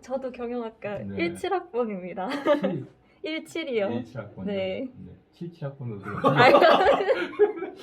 저도 경영학과 네. 17학번입니다. 17이요. 17학번. 네. 77학번으로 들어.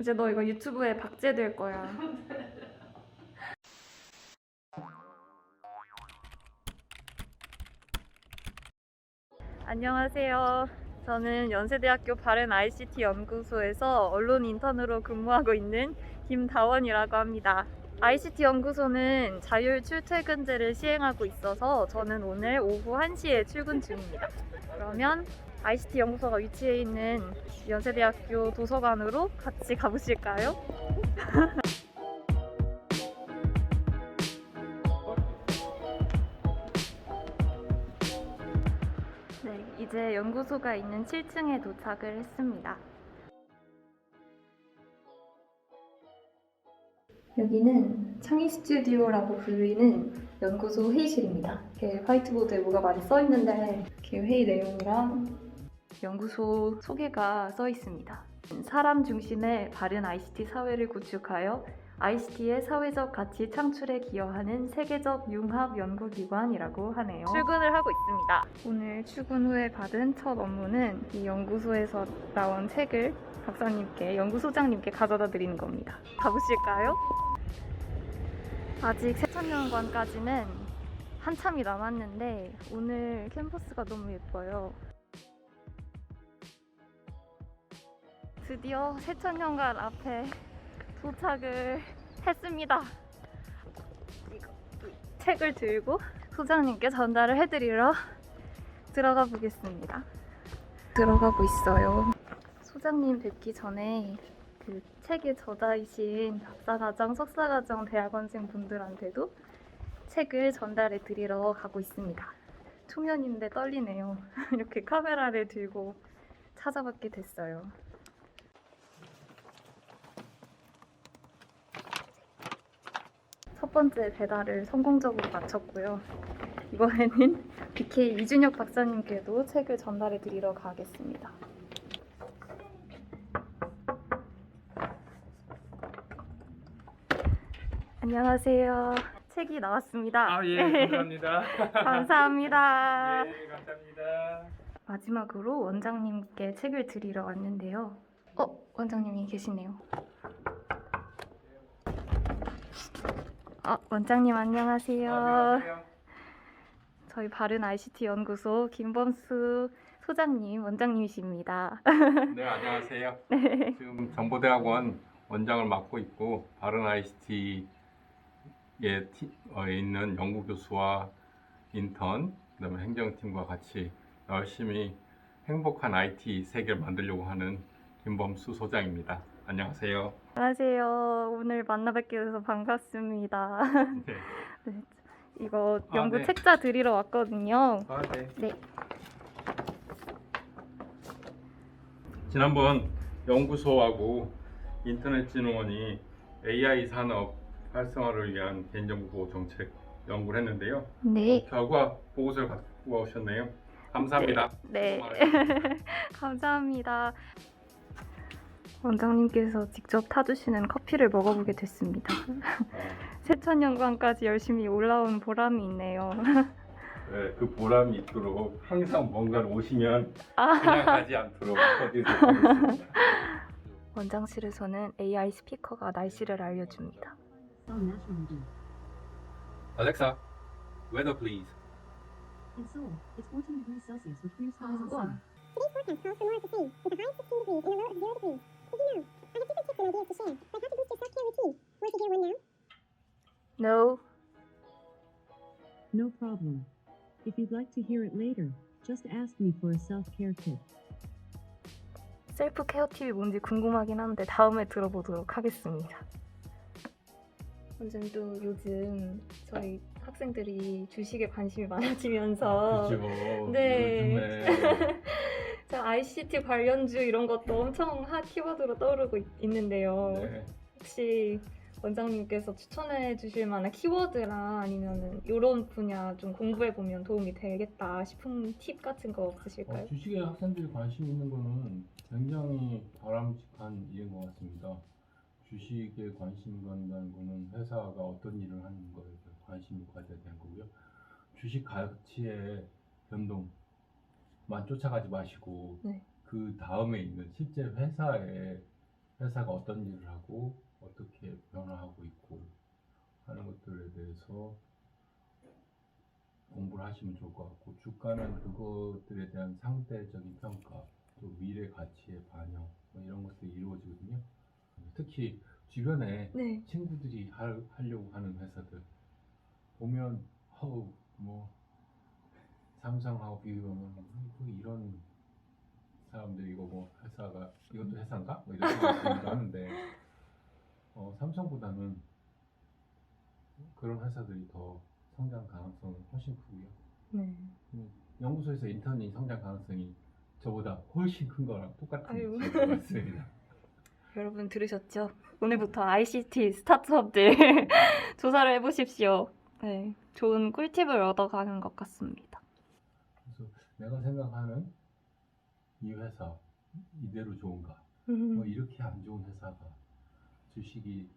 이제 너 이거 유튜브에 박제될 거야. 안녕하세요. 저는 연세대학교 바른 ICT 연구소에서 언론 인턴으로 근무하고 있는 김다원이라고 합니다. ICT 연구소는 자율 출퇴근제를 시행하고 있어서 저는 오늘 오후 1시에 출근 중입니다. 그러면 ICT 연구소가 위치해 있는 연세대학교 도서관으로 같이 가보실까요? 네, 이제 연구소가 있는 7층에 도착을 했습니다. 여기는 창의 스튜디오라고 불리는 연구소 회의실입니다. 이렇게 화이트보드에 뭐가 많이 써 있는데 이렇게 회의 내용이랑 연구소 소개가 써 있습니다. 사람 중심의 바른 ICT 사회를 구축하여 ICT의 사회적 가치 창출에 기여하는 세계적 융합 연구기관이라고 하네요. 출근을 하고 있습니다. 오늘 출근 후에 받은 첫 업무는 이 연구소에서 나온 책을 박사님께, 연구소장님께 가져다 드리는 겁니다. 가보실까요? 아직 세천년관까지는 한참이 남았는데 오늘 캠퍼스가 너무 예뻐요. 드디어 세천년관 앞에 도착을 했습니다. 책을 들고 소장님께 전달을 해드리러 들어가 보겠습니다. 들어가고 있어요. 소장님 뵙기 전에 그 책의 저자이신 박사과정, 석사과정 대학원생 분들한테도 책을 전달해 드리러 가고 있습니다. 초면인데 떨리네요. 이렇게 카메라를 들고 찾아뵙게 됐어요. 첫 번째 배달을 성공적으로 마쳤고요. 이번에는 BK 이준혁 박사님께도 책을 전달해 드리러 가겠습니다. 안녕하세요. 책이 나왔습니다. 아, 예, 감사합니다. 감사합니다. 예, 감사합니다. 마지막으로 원장님께 책을 드리러 왔는데요. 어, 원장님이 계시네요. 아, 원장님 안녕하세요. 안녕하세요. 저희 바른 ICT 연구소 김범수 소장님, 원장님이십니다. 네, 안녕하세요. 네. 지금 정보대학원 원장을 맡고 있고 바른 ICT에 어, 있는 연구 교수와 인턴, 그다음에 행정팀과 같이 열심히 행복한 IT 세계를 만들려고 하는 김범수 소장입니다. 안녕하세요. 안녕하세요. 오늘 만나 뵙게 돼서 반갑습니다. 네. 이거 아, 연구 네. 책자 드리러 왔거든요. 아, 네. 네. 지난번 연구소하고 인터넷진흥원이 AI 산업 활성화를 위한 개인정보 보호 정책 연구를 했는데요. 네. 결과 보고서를 갖고 오셨네요. 감사합니다. 네. 고마워요. 감사합니다. 원장님께서 직접 타주시는 커피를 먹어보게 됐습니다. 세천년관까지 열심히 올라온 보람이 있네요. 네, 그 보람이 있도록 항상 뭔가를 오시면 아. 그냥 가지 않도록 해드리도록 하겠습니다. 원장실에서는 AI 스피커가 날씨를 알려줍니다. Alexa, weather please. In Seoul, it's 14 degrees Celsius with clear skies and sun. Today's forecast calls for more of the same, with a high of 16 degrees and a low of 0 degrees. No. No problem. If you'd like to hear it later, just ask me for a self-care tip. 셀프 케어 팁이 뭔지 궁금하긴 한데 다음에 들어보도록 하겠습니다. 원장도 요즘 저희 학생들이 주식에 관심이 많아지면서 그렇죠. 네. 요즘에 자, ICT 관련주 이런 것도 엄청 핫 키워드로 떠오르고 있, 있는데요. 네. 혹시 원장님께서 추천해 주실 만한 키워드랑 아니면은 이런 분야 좀 공부해 보면 도움이 되겠다 싶은 팁 같은 거 없으실까요? 어, 주식에 학생들이 관심 있는 거는 굉장히 바람직한 일인 것 같습니다. 주식에 관심 갖는다는 거는 회사가 어떤 일을 하는 거에 관심을 가져야 되는 거고요. 주식 가치의 변동 만 쫓아가지 마시고 네. 그 다음에 있는 실제 회사에 회사가 어떤 일을 하고 어떻게 변화하고 있고 하는 것들에 대해서 공부를 하시면 좋을 것 같고 주가는 그것들에 대한 상대적인 평가 또 미래 가치의 반영 뭐 이런 것들이 이루어지거든요. 특히 주변에 네. 친구들이 할, 하려고 하는 회사들 보면 어우 뭐 삼성하고 비교하면 뭐 이런 사람들이 이거 뭐 회사가 이것도 회사인가? 뭐 이런 생각이 하는데 어, 삼성보다는 그런 회사들이 더 성장 가능성은 훨씬 크고요. 네. 연구소에서 인턴이 성장 가능성이 저보다 훨씬 큰 거랑 똑같은 아유. 것 같습니다. 여러분 들으셨죠? 오늘부터 ICT 스타트업들 조사를 해보십시오. 네, 좋은 꿀팁을 얻어가는 것 같습니다. 내가 생각하는 이 회사 이대로 좋은가? 음, 뭐 이렇게 안 좋은 회사가 주식이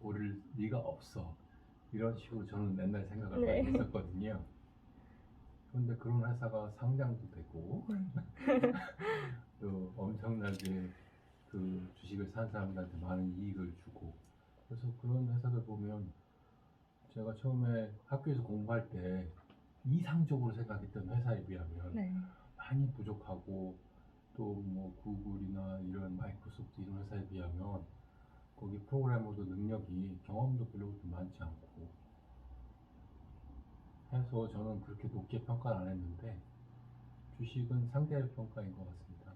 오를 리가 없어 이런 식으로 저는 맨날 생각을 네. 많이 했었거든요. 그런데 그런 회사가 상장도 되고 네. 또 엄청나게 그 주식을 산 사람들한테 많은 이익을 주고 그래서 그런 회사들 보면 제가 처음에 학교에서 공부할 때 이상적으로 생각했던 회사에 비하면 네. 많이 부족하고 또 뭐 구글이나 이런 마이크로소프트 이런 회사에 비하면 거기 프로그래머도 능력이 경험도 별로 그렇게 많지 않고 해서 저는 그렇게 높게 평가를 안 했는데 주식은 상대 평가인 것 같습니다.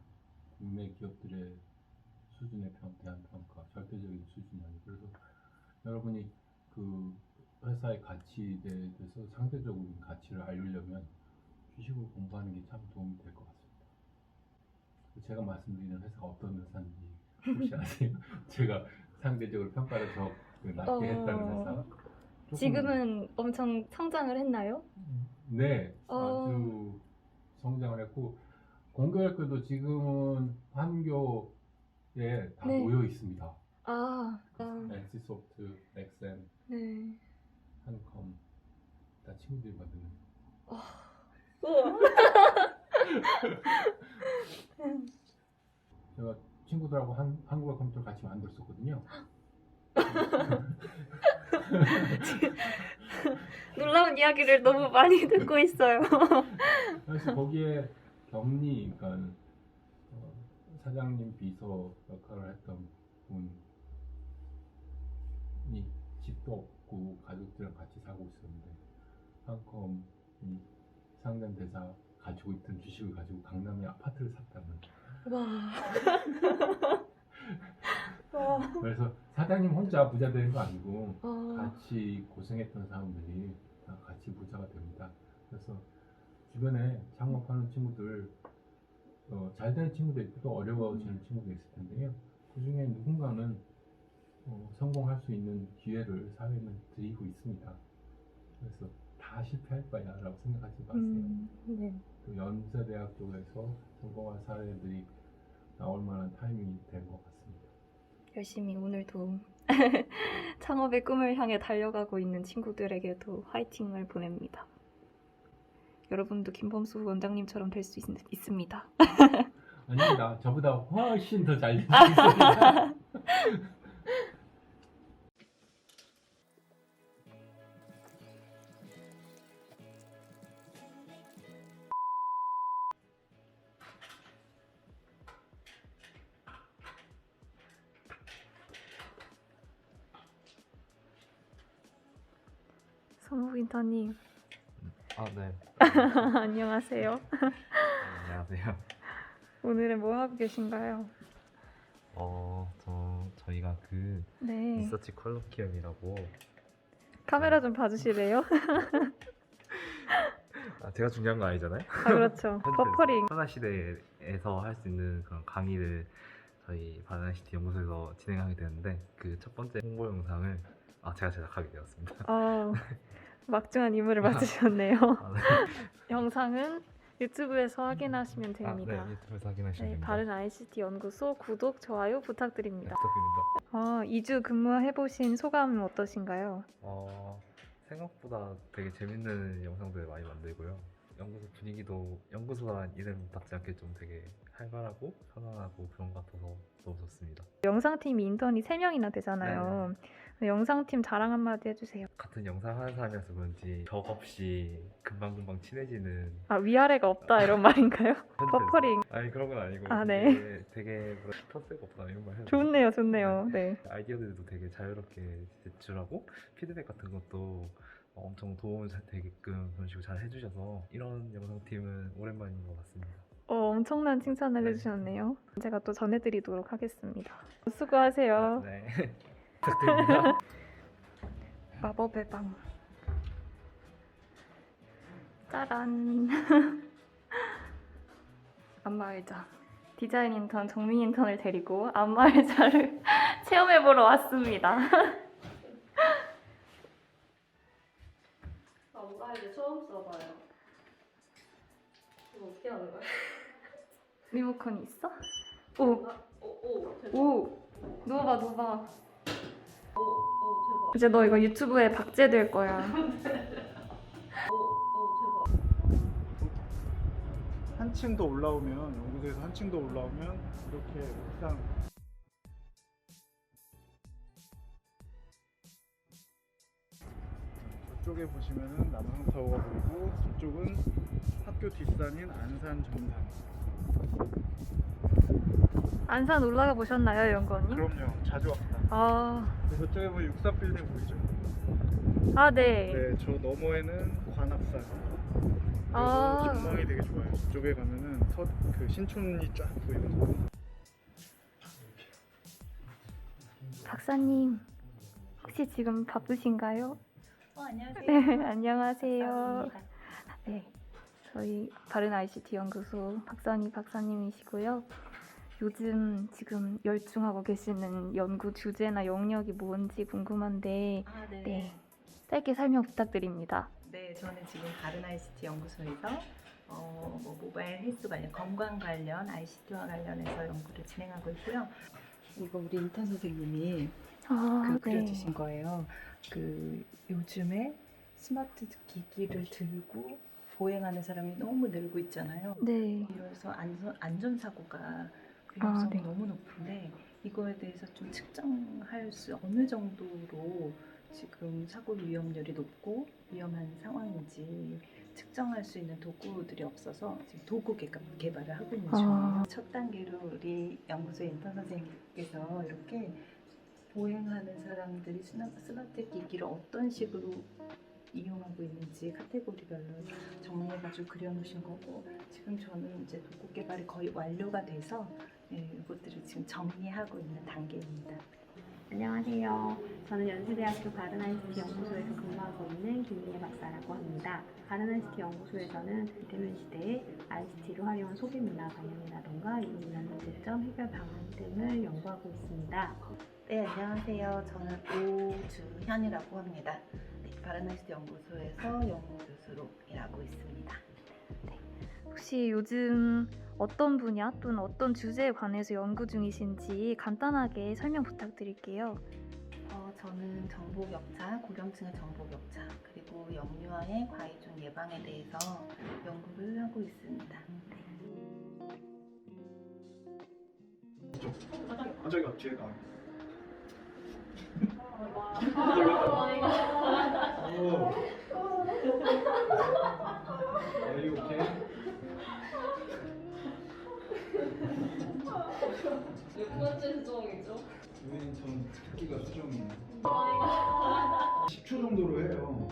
국내 기업들의 수준에 평- 대한 평가, 절대적인 수준이 아니고 그래서 여러분이 그 회사의 가치에 대해서 상대적인 가치를 알려면 주식을 공부하는 게 참 도움이 될 것 같습니다. 제가 말씀드리는 회사가 어떤 회사인지 혹시 아세요? 제가 상대적으로 평가를 더 낮게 어, 했다는 회사? 조금- 지금은 엄청 성장을 했나요? 네, 어. 아주 성장을 했고 공교학교도 지금은 한교에 다 네. 모여 있습니다. 아, 아 NC소프트, 넥센, 네. 한컴 다 친구들이 만드는. 우와. 제가 친구들하고 한, 한국어 컴퓨터 같이 만들었었거든요. 놀라운 이야기를 너무 많이 듣고 있어요. 그래서 거기에 겸리, 그러니까 어, 사장님 비서 역할을 했던 분이 집도 없고 가족들이랑 같이 살고 있었는데 한컴이 상단 대사 가지고 있던 주식을 가지고 강남에 아파트를 샀다는. 와. 와. 그래서 사장님 혼자 부자 되는 거 아니고 아, 같이 고생했던 사람들이 다 같이 부자가 됩니다. 그래서 주변에 창업하는 친구들 어, 잘 되는 친구도 있고 또 어려워지는 친구도 있을 텐데요. 그 중에 누군가는 어, 성공할 수 있는 기회를 사회는 드리고 있습니다. 그래서 다 실패할 거야 라고 생각하지 마세요. 음, 네. 또 연세대학 쪽에서 성공한 사례들이 나올 만한 타이밍이 된 것 같습니다. 열심히 오늘도 창업의 꿈을 향해 달려가고 있는 친구들에게도 화이팅을 보냅니다. 여러분도 김범수 원장님처럼 될 수 있습니다. 아닙니다. 저보다 훨씬 더잘 될수 있습니다. 인턴님 아, 네. 안녕하세요. 안녕하세요. 오늘은 뭐 하고 계신가요? 어, 저 저희가 그 네. 리서치 컬러키엄이라고 카메라 좀 봐주실래요? 아, 제가 중요한 거 아니잖아요. 아 그렇죠. 버퍼링. 코로나 시대에서 할 수 있는 그런 강의를 저희 바나나시티 연구소에서 진행하게 되는데 그 첫 번째 홍보 영상을 아 제가 제작하게 되었습니다. 아 막중한 임무를 맡으셨네요. 아, 네. 영상은 유튜브에서 확인하시면 됩니다. 아, 네, 유튜브에서 확인하시면 네, 됩니다. 바른 ICT 연구소 구독, 좋아요 네, 부탁드립니다. 부탁드립니다. 아, 2주 근무해 보신 소감은 어떠신가요? 어, 생각보다 되게 재밌는 영상들 많이 만들고요. 연구소 분위기도 연구소란 이름 받지 않게 좀 되게 활발하고 편안하고 그런 것 같아서 너무 좋습니다. 영상팀이 인턴이 3명이나 되잖아요. 영상팀 자랑 한마디 해주세요. 같은 영상 하는 사람이라서 그런지 적 없이 금방금방 친해지는 아 위아래가 없다 이런 말인가요? 편집에서- 버퍼링. 아니 그런 건 아니고 아, 네. 되게, 되게 뭐라 스터스가 없다 이런 말 해도 좋네요, 좋네요. 네. 아이디어들도 되게 자유롭게 제출하고 피드백 같은 것도 엄청 도움을 잘 되게끔 그런 식으로 잘 해주셔서 이런 영상팀은 오랜만인 것 같습니다. 어, 엄청난 칭찬을 네. 해주셨네요. 제가 또 전해드리도록 하겠습니다. 수고하세요. 네 부탁드립니다. 마법의 방. 짜란. 안마의자. 디자인 인턴 정민 인턴을 데리고 안마의자를 체험해보러 왔습니다. 안마의자 처음 써봐요. 이거 어떻게 하는 거야? 리모컨이 있어? 오. 오. 누워봐, 누워봐. 이제 너 이거 유튜브에 박제될 거야. 한층 더 올라오면 연구소에서 한층 더 올라오면 이렇게 옥상 저쪽에 보시면은 남성타워가 보이고 저쪽은 학교 뒷산인 안산 정상 안산 올라가 보셨나요, 연구원님? 그럼요 자주 왔다 아, 저쪽에 보면 육사 빌딩 보이죠? 아 네. 네 저 너머에는 관악산 그래서 아. 전망이 되게 좋아요 저쪽에 가면은 서, 그 신촌이 쫙 보이거든요 박사님, 혹시 지금 바쁘신가요? 어, 안녕하세요. 네, 안녕하세요. 박사입니다. 네, 저희 바른 ICT 연구소 박선희 박사님이시고요. 요즘 지금 열중하고 계시는 연구 주제나 영역이 뭔지 궁금한데, 아, 네네. 네, 짧게 설명 부탁드립니다. 네, 저는 지금 바른 ICT 연구소에서 어, 뭐 모바일 헬스 관련, 건강 관련, ICT와 관련해서 연구를 진행하고 있고요. 이거 우리 인턴 선생님이 아, 그 그려주신 거예요. 그 요즘에 스마트 기기를 들고 보행하는 사람이 너무 늘고 있잖아요. 네. 안전, 안전사고가 위험성이 네. 너무 높은데 이거에 대해서 좀 측정할 수 어느 정도로 지금 사고 위험률이 높고 위험한 상황인지 측정할 수 있는 도구들이 없어서 지금 도구 개, 개발을 하고 있는 아. 중이에요. 첫 단계로 우리 연구소 인턴 선생님께서 이렇게 보행하는 사람들이 스마- 스마트 기기를 어떤 식으로 이용하고 있는지 카테고리별로 정리해가지고 그려놓으신 거고 지금 저는 이제 도구 개발이 거의 완료가 돼서 네, 이것들을 지금 정리하고 있는 단계입니다. 안녕하세요. 저는 연세대학교 ICT 연구소에서 근무하고 있는 김미애 박사라고 합니다. ICT 연구소에서는 비대면 시대에 ICT를 활용한 소비 문화 관련이라던가 이로 인한 문제점 해결 방안 등을 연구하고 있습니다. 네, 안녕하세요. 저는 오주현이라고 합니다. 네, 바르나시티 연구소에서 연구교수로 일하고 있습니다. 혹시 요즘 어떤 분야 또는 어떤 주제에 관해서 연구 중이신지 간단하게 설명 부탁드릴게요. 어, 저는 정보 격차, 고령층의 정보 격차, 그리고 영유아의 과이종 예방에 대해서 연구를 하고 있습니다. 아 저기가 뒤에가 Are 몇 번째 수정이죠? 우리는 전 특기가 수정이에요. 10초 정도로 해요.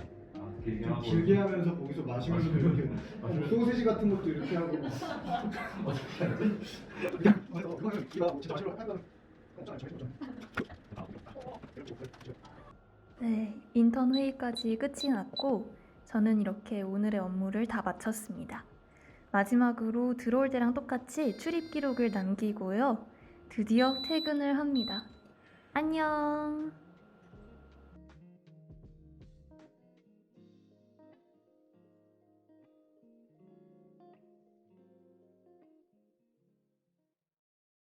좀 길게 하면서 거기서 마시면서 이렇게 뭐 소세지 같은 것도 이렇게 하고. 네, 인턴 회의까지 끝이 났고 저는 이렇게 오늘의 업무를 다 마쳤습니다. 마지막으로 들어올 때랑 똑같이 출입 기록을 남기고요. 드디어 퇴근을 합니다. 안녕.